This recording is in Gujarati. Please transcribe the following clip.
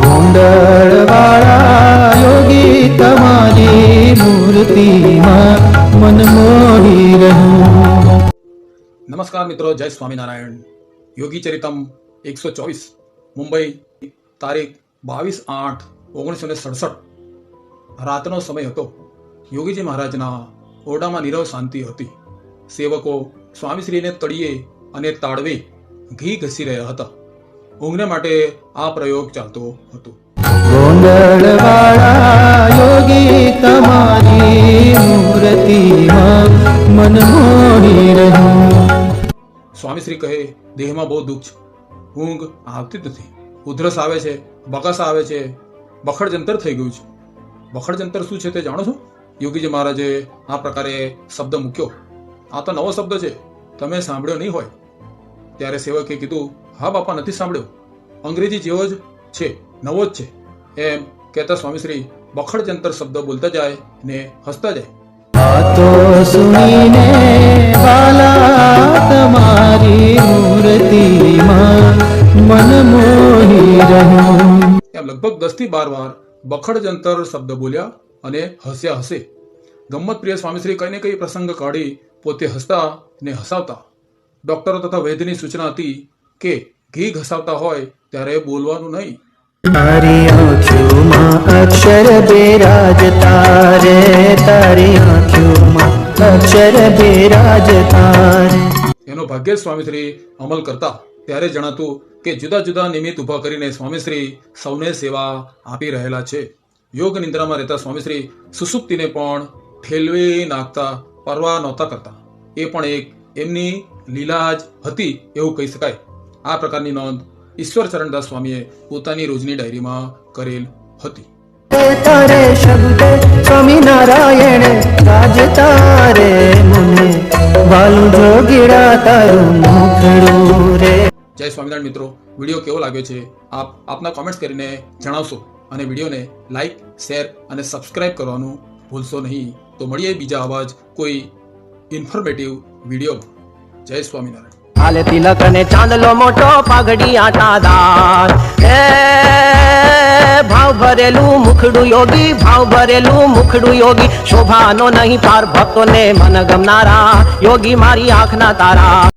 કુંડળવાળા યોગી તમારી મૂર્તિમાં મન મોહી રહું નમસ્કાર મિત્રો જય સ્વામિનારાયણ યોગી ચરિતમ એકસો ચોવીસ મુંબઈ તારીખ બાવીસ આઠ ઓગણીસો ને સડસઠ રાતનો સમય હતો. યોગીજી મહારાજના ઓરડામાં નીરવ શાંતિ હતી. સેવકો સ્વામીશ્રીને તળિયે અને તાળવે ઘી ઘસી રહ્યા હતા. ઊંઘને માટે આ પ્રયોગ ચાલતો હતો. ગોંડળવાળા યોગી તમારી મૂર્તિમાં મન મોહી સ્વામીશ્રી કહે દેહમાં બહુ દુઃખ છે. ઊંઘ આવતી જ નથી. ઉધરસ આવે છે બકસ આવે છે બખડ જંતર થઈ ગયું છે. બખડ જંતર શું છે તે જાણો છો? યોગીજી મહારાજે આ પ્રકારે શબ્દ મૂક્યો. આ તો નવો શબ્દ છે. તમે સાંભળ્યો નહીં હોય. ત્યારે સેવકે કીધું હા બાપા નથી સાંભળ્યો. અંગ્રેજી જેવો જ છે નવો જ છે. એમ કહેતા સ્વામીશ્રી બખડ જંતર શબ્દ બોલતા જાય ને હસતા જાય. તો સુનીને બાલા તમારી મૂર્તિમાં મન મોહી રહું. એમ લગભગ દસથી બાર વાર બખડ જંતર શબ્દ બોલ્યા અને હસ્યા હસે. ગમ્મત પ્રિય સ્વામીશ્રી કઈ ને કઈ પ્રસંગ કાઢી પોતે હસતા ને હસાવતા. ડોક્ટરો તથા વૈદ્યની સૂચના હતી કે ઘી ઘસાવતા હોય ત્યારે બોલવાનું નહીં. તારી આંખોમાં અક્ષર બેરાજ તારે તારી આંખોમાં અક્ષર બેરાજ તારે. એનો ભાગ્યે સ્વામીશ્રી અમલ કરતા ત્યારે જણાતું કે જુદા જુદા નિમિત્ત ઊભા કરીને સ્વામીશ્રી સૌને સેવા આપી રહેલા છે. યોગ નિંદ્રામાં રહેતા સ્વામીશ્રી સુસુપ્તિને પણ ઠેલવી નાખતા પરવા નહોતા કરતા. એ પણ એક એમની લીલા જ હતી એવું કહી શકાય. આ પ્રકારની નોંધ ઈશ્વર ચરણદાસ સ્વામીએ પોતાની રોજની ડાયરીમાં કરેલ હતી. તારે શબ્દ સ્વામિનારાયણ રાજ તારે મને વાલું જોગીડા તારું મુખડું રે. જય સ્વામિનારાયણ મિત્રો વીડિયો કેવો લાગ્યો છે? આપ આપના કોમેન્ટ્સ કરીને જણાવશો અને વિડીયોને લાઈક શેર અને સબસ્ક્રાઇબ કરવાનું ભૂલશો નહીં. તો મળીએ બીજા આવા જ કોઈ ઇન્ફોર્મેટિવ વિડીયોમાં. જય સ્વામિનારાયણ. હાલે તિલક ને ચાંદલો મોટો પાઘડી આટાદાર હે, ભાવ ભરેલું મુખડું યોગી, ભાવ ભરેલું મુખડું યોગી. શોભાનો નહીં પાર ભક્તોને મન ગમનારા. યોગી મારી આંખના તારા.